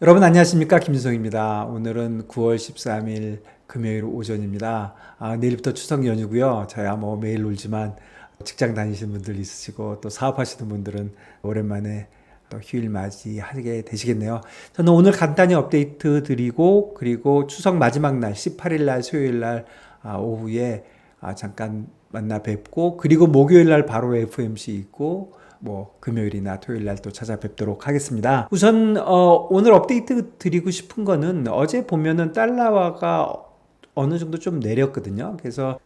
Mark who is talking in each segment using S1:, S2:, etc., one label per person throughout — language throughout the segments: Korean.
S1: 여러분 안녕하십니까 김준성입니다. 오늘은 9월 13일 금요일 오전입니다. 아, 내일부터 추석 연휴고요. 저야 뭐 매일 놀지만 직장 다니시는 분들 있으시고 또 사업하시는 분들은 오랜만에 또 휴일 맞이하게 되시겠네요. 저는 오늘 간단히 업데이트 드리고 그리고 추석 마지막 날 18일 날 수요일 날 아, 오후에 아, 잠깐 만나 뵙고 그리고 목요일 날 바로 FMC 있고 뭐 금요일이나 토요일 날 또 찾아뵙도록 하겠습니다. 우선 어, 오늘 업데이트 드리고 싶은 거는 어제 보면은 달러화가 어느 정도 좀 내렸거든요. 그래서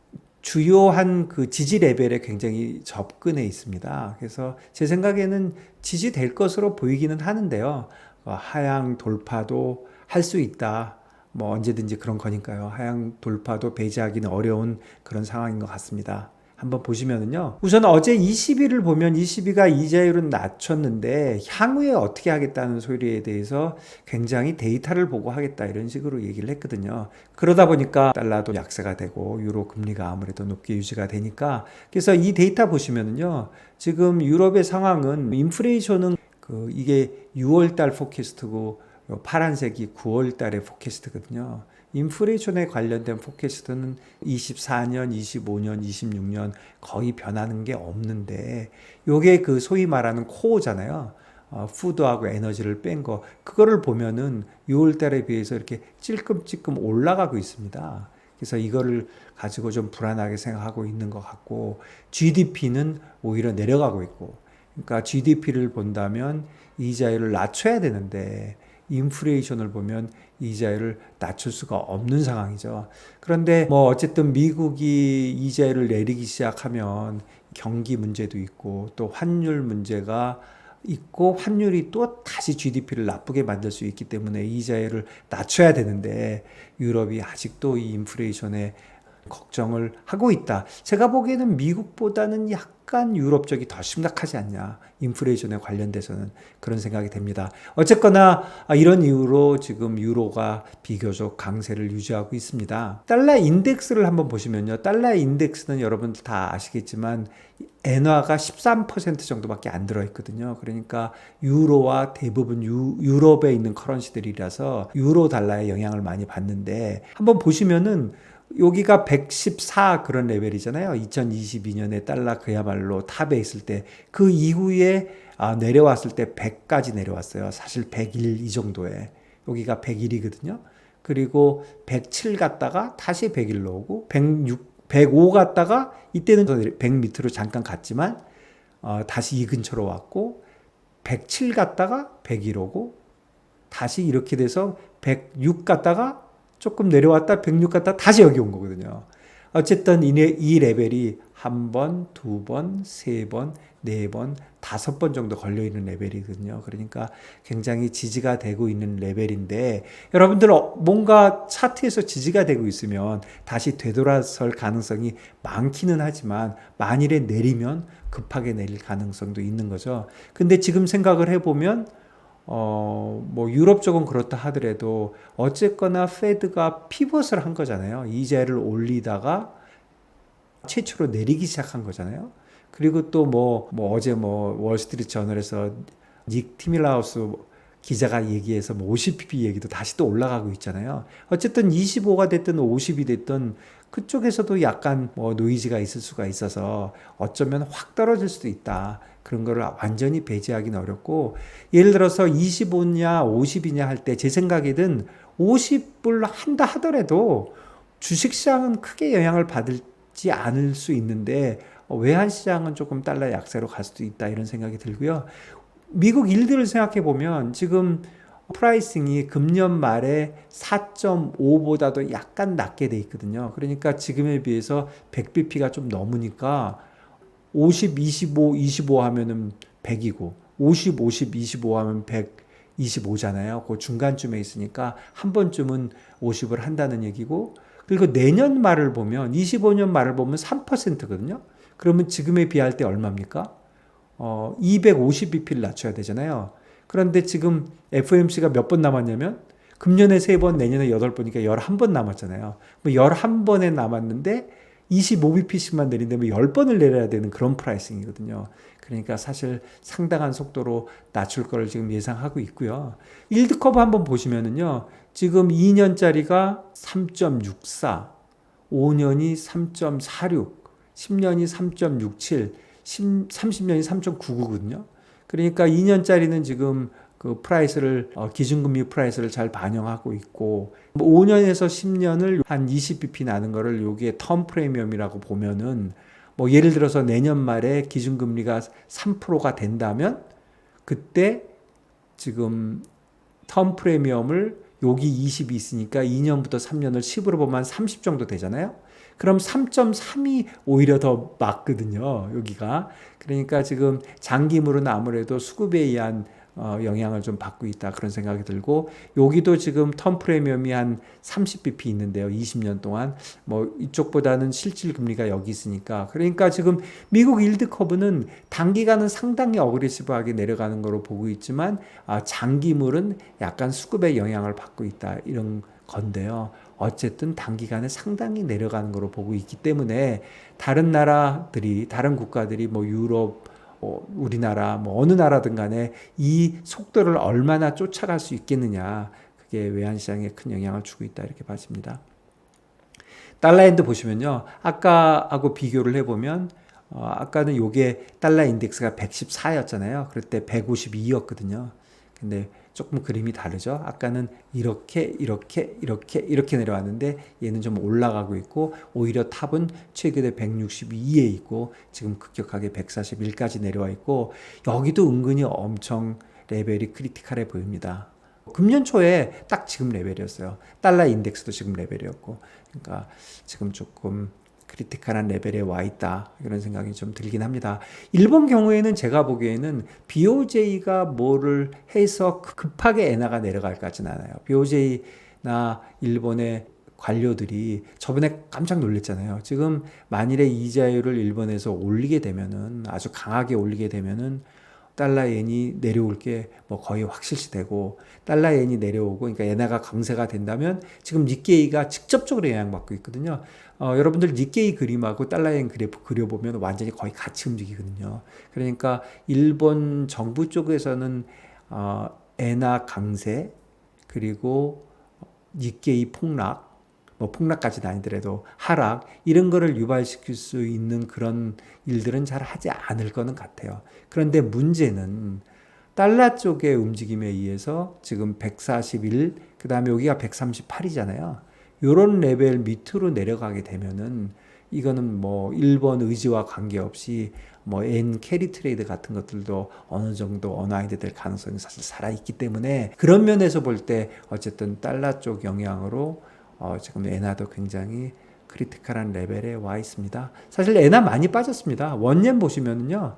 S1: 주요한 그 지지 레벨에 굉장히 접근해 있습니다. 그래서 제 생각에는 지지될 것으로 보이기는 하는데요. 어, 하향 돌파도 할 수 있다. 뭐 언제든지 그런 거니까요. 하향 돌파도 배제하기는 어려운 그런 상황인 것 같습니다. 한번 보시면은요. 우선 어제 20일을 보면 22가 이자율은 낮췄는데 향후에 어떻게 하겠다는 소리에 대해서 굉장히 데이터를 보고 하겠다 이런 식으로 얘기를 했거든요. 그러다 보니까 달러도 약세가 되고 유로 금리가 아무래도 높게 유지가 되니까 그래서 이 데이터 보시면은요. 지금 유럽의 상황은 인플레이션은 그 이게 6월 달 포캐스트고 파란색이 9월 달의 포캐스트거든요. 인플레이션에 관련된 포캐스트는 24년, 25년, 26년 거의 변하는 게 없는데 요게 그 소위 말하는 코어잖아요. 어, 푸드하고 에너지를 뺀 거. 그거를 보면은 6월 달에 비해서 이렇게 찔끔찔끔 올라가고 있습니다. 그래서 이거를 가지고 좀 불안하게 생각하고 있는 것 같고 GDP는 오히려 내려가고 있고 그러니까 GDP를 본다면 이자율을 낮춰야 되는데 인플레이션을 보면 이자율을 낮출 수가 없는 상황이죠. 그런데 뭐 어쨌든 미국이 이자율을 내리기 시작하면 경기 문제도 있고 또 환율 문제가 있고 환율이 또 다시 GDP를 나쁘게 만들 수 있기 때문에 이자율을 낮춰야 되는데 유럽이 아직도 이 인플레이션에 걱정을 하고 있다. 제가 보기에는 미국보다는 약 간 유럽 쪽이 더 심각하지 않냐. 인플레이션에 관련돼서는 그런 생각이 됩니다. 어쨌거나 이런 이유로 지금 유로가 비교적 강세를 유지하고 있습니다. 달러 인덱스를 한번 보시면요. 달러 인덱스는 여러분들 다 아시겠지만 엔화가 13% 정도밖에 안 들어있거든요. 그러니까 유로와 대부분 유, 유럽에 있는 커런시들이라서 유로 달러의 영향을 많이 받는데 한번 보시면은 여기가 114 그런 레벨이잖아요. 2022년에 달러 그야말로 탑에 있을 때 그 이후에 아, 내려왔을 때 100까지 내려왔어요. 사실 101 이 정도에 여기가 101이거든요. 그리고 107 갔다가 다시 101로 오고 106, 105 갔다가 이때는 100 밑으로 잠깐 갔지만 어, 다시 이 근처로 왔고 107 갔다가 101 오고 다시 이렇게 돼서 106 갔다가 조금 내려왔다 106 갔다 다시 여기 온 거거든요. 어쨌든 이 레벨이 한 번, 두 번, 세 번, 네 번, 다섯 번 정도 걸려 있는 레벨이거든요. 그러니까 굉장히 지지가 되고 있는 레벨인데 여러분들 어, 뭔가 차트에서 지지가 되고 있으면 다시 되돌아설 가능성이 많기는 하지만 만일에 내리면 급하게 내릴 가능성도 있는 거죠. 근데 지금 생각을 해 보면 어, 뭐 유럽 쪽은 그렇다 하더라도 어쨌거나 페드가 피벗을 한 거잖아요. 이자를 올리다가 최초로 내리기 시작한 거잖아요. 그리고 또 뭐 뭐 어제 뭐 월스트리트 저널에서 닉 티밀라우스 기자가 얘기해서 뭐 50pp 얘기도 다시 또 올라가고 있잖아요. 어쨌든 25가 됐든 50이 됐든 그쪽에서도 약간 뭐 노이즈가 있을 수가 있어서 어쩌면 확 떨어질 수도 있다. 그런 거를 완전히 배제하기는 어렵고 예를 들어서 25냐 50이냐 할 때 제 생각에는 50불 한다 하더라도 주식시장은 크게 영향을 받지 않을 수 있는데 외환시장은 조금 달러 약세로 갈 수도 있다 이런 생각이 들고요. 미국 일들을 생각해 보면 지금 프라이싱이 금년 말에 4.5보다도 약간 낮게 돼 있거든요. 그러니까 지금에 비해서 100bp가 좀 넘으니까 50, 25, 25 하면은 100이고 50, 50, 25 하면 125잖아요. 그 중간쯤에 있으니까 한 번쯤은 50을 한다는 얘기고 그리고 내년 말을 보면 25년 말을 보면 3%거든요. 그러면 지금에 비할 때 얼마입니까? 어, 250bp를 낮춰야 되잖아요. 그런데 지금 FOMC가 몇 번 남았냐면 금년에 3번, 내년에 8번이니까 11번 남았잖아요. 뭐 11번에 남았는데 25bp씩만 내린다면 10번을 내려야 되는 그런 프라이싱이거든요. 그러니까 사실 상당한 속도로 낮출 거를 지금 예상하고 있고요. 일드 커브 한번 보시면은요. 지금 2년짜리가 3.64, 5년이 3.46, 10년이 3.67, 30년이 3.99거든요. 그러니까 2년짜리는 지금 그 프라이스를 어, 기준금리 프라이스를 잘 반영하고 있고 5년에서 10년을 한 20bp 나는 거를 여기에 텀 프리미엄이라고 보면은 뭐 예를 들어서 내년 말에 기준금리가 3%가 된다면 그때 지금 텀 프리미엄을 여기 20이 있으니까 2년부터 3년을 10으로 보면 30 정도 되잖아요. 그럼 3.3이 오히려 더 맞거든요. 여기가. 그러니까 지금 장기물은 아무래도 수급에 의한 어, 영향을 좀 받고 있다 그런 생각이 들고 여기도 지금 텀 프리미엄이 한 30bp 있는데요. 20년 동안 뭐 이쪽보다는 실질 금리가 여기 있으니까 그러니까 지금 미국 일드 커브는 단기간은 상당히 어그레시브하게 내려가는 거로 보고 있지만 아, 장기물은 약간 수급의 영향을 받고 있다 이런 건데요. 어쨌든 단기간에 상당히 내려가는 거로 보고 있기 때문에 다른 나라들이 다른 국가들이 뭐 유럽 뭐 우리나라 뭐 어느 나라든 간에 이 속도를 얼마나 쫓아갈 수 있겠느냐 그게 외환 시장에 큰 영향을 주고 있다 이렇게 봐집니다. 달러엔드 보시면요 아까하고 비교를 해보면 어, 아까는 요게 달러 인덱스가 114였잖아요. 그럴 때 152였거든요. 근데 조금 그림이 다르죠. 아까는 이렇게 이렇게 이렇게 이렇게 내려왔는데 얘는 좀 올라가고 있고 오히려 탑은 최근에 162에 있고 지금 급격하게 141까지 내려와 있고 여기도 은근히 엄청 레벨이 크리티컬해 보입니다. 금년 초에 딱 지금 레벨이었어요. 달러 인덱스도 지금 레벨이었고 그러니까 지금 조금 크리티컬한 레벨에 와 있다 이런 생각이 좀 들긴 합니다. 일본 경우에는 제가 보기에는 BOJ가 뭐를 해서 급하게 엔화가 내려갈까지는 않아요. BOJ나 일본의 관료들이 저번에 깜짝 놀랐잖아요. 지금 만일에 이자율을 일본에서 올리게 되면은 아주 강하게 올리게 되면은 달러 엔이 내려올 게 뭐 거의 확실시 되고 달러 엔이 내려오고 그러니까 엔화가 강세가 된다면 지금 니케이가 직접적으로 영향받고 있거든요. 어, 여러분들 니케이 그림하고 달러엔 그래프 그려보면 완전히 거의 같이 움직이거든요. 그러니까 일본 정부 쪽에서는 어, 엔화 강세 그리고 니케이 폭락 뭐 폭락까지는 아니더라도 하락 이런 거를 유발시킬 수 있는 그런 일들은 잘 하지 않을 거는 같아요. 그런데 문제는 달러 쪽의 움직임에 의해서 지금 141, 그 다음에 여기가 138이잖아요. 요런 레벨 밑으로 내려가게 되면은 이거는 뭐 일본 의지와 관계없이 뭐 N 캐리 트레이드 같은 것들도 어느 정도 어나이드 될 가능성이 사실 살아 있기 때문에 그런 면에서 볼 때 어쨌든 달러 쪽 영향으로 어 지금 엔화도 굉장히 크리티컬한 레벨에 와 있습니다. 사실 엔화 많이 빠졌습니다. 원년 보시면은요.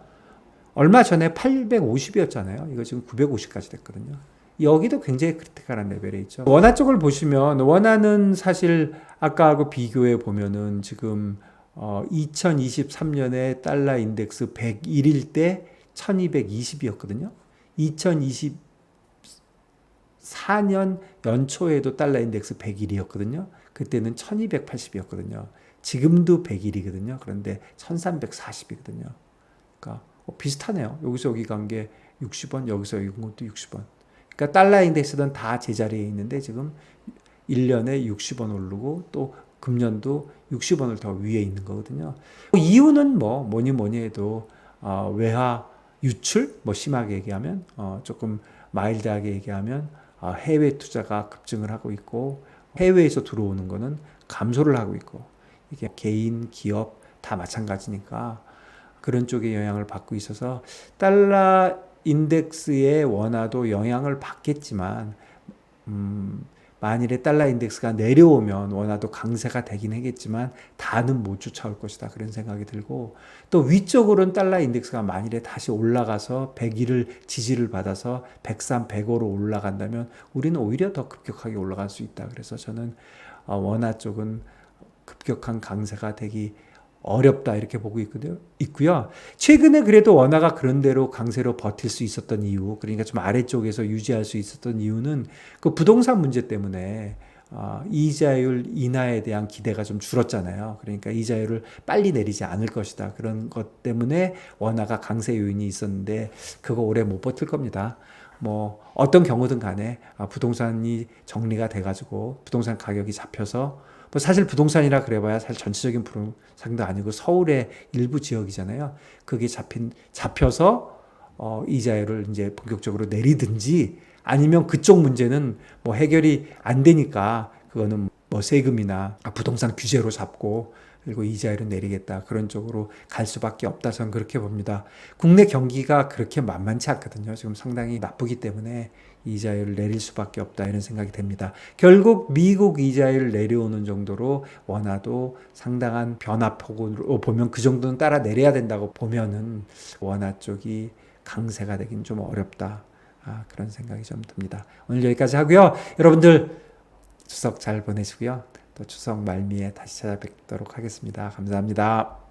S1: 얼마 전에 850이었잖아요. 이거 지금 950까지 됐거든요. 여기도 굉장히 크리티컬한 레벨에 있죠. 원화 쪽을 보시면 원화는 사실 아까하고 비교해 보면은 지금 어 2023년에 달러 인덱스 101일 때 1220이었거든요. 2024년 연초에도 달러 인덱스 101이었거든요. 그때는 1280이었거든요. 지금도 101이거든요. 그런데 1340이거든요. 그러니까 어, 비슷하네요. 여기서 여기 간 게 60원, 여기서 여기 간 것도 60원. 그러니까 달러 인덱스는 다 제자리에 있는데 지금 1년에 60원 오르고 또 금년도 60원을 더 위에 있는 거거든요. 이유는 뭐 뭐니 뭐니 해도 어, 외화 유출 뭐 심하게 얘기하면 어, 조금 마일드하게 얘기하면 어, 해외 투자가 급증을 하고 있고 해외에서 들어오는 거는 감소를 하고 있고 이게 개인 기업 다 마찬가지니까 그런 쪽에 영향을 받고 있어서 달러 인덱스의 원화도 영향을 받겠지만 음, 만일에 달러 인덱스가 내려오면 원화도 강세가 되긴 하겠지만 다는 못 쫓아올 것이다 그런 생각이 들고 또 위쪽으로는 달러 인덱스가 만일에 다시 올라가서 101을 지지를 받아서 103, 105로 올라간다면 우리는 오히려 더 급격하게 올라갈 수 있다. 그래서 저는 어, 원화 쪽은 급격한 강세가 되기 어렵다 이렇게 보고 있거든요. 있고요. 최근에 그래도 원화가 그런 대로 강세로 버틸 수 있었던 이유, 그러니까 좀 아래쪽에서 유지할 수 있었던 이유는 그 부동산 문제 때문에 어, 이자율 인하에 대한 기대가 좀 줄었잖아요. 그러니까 이자율을 빨리 내리지 않을 것이다. 그런 것 때문에 원화가 강세 요인이 있었는데 그거 오래 못 버틸 겁니다. 뭐 어떤 경우든 간에 아, 부동산이 정리가 돼가지고 부동산 가격이 잡혀서 뭐 사실 부동산이라 그래봐야 사실 전체적인 부동산도 아니고 서울의 일부 지역이잖아요. 그게 잡힌 잡혀서 어, 이자율을 이제 본격적으로 내리든지 아니면 그쪽 문제는 뭐 해결이 안 되니까 그거는 뭐 세금이나 부동산 규제로 잡고 그리고 이자율을 내리겠다 그런 쪽으로 갈 수밖에 없다 저는 그렇게 봅니다. 국내 경기가 그렇게 만만치 않거든요. 지금 상당히 나쁘기 때문에 이자율을 내릴 수밖에 없다 이런 생각이 됩니다. 결국 미국 이자율을 내려오는 정도로 원화도 상당한 변화폭으로 보면 그 정도는 따라 내려야 된다고 보면은 원화 쪽이 강세가 되긴 좀 어렵다. 아, 그런 생각이 좀 듭니다. 오늘 여기까지 하고요. 여러분들 추석 잘 보내시고요. 또 추석 말미에 다시 찾아뵙도록 하겠습니다. 감사합니다.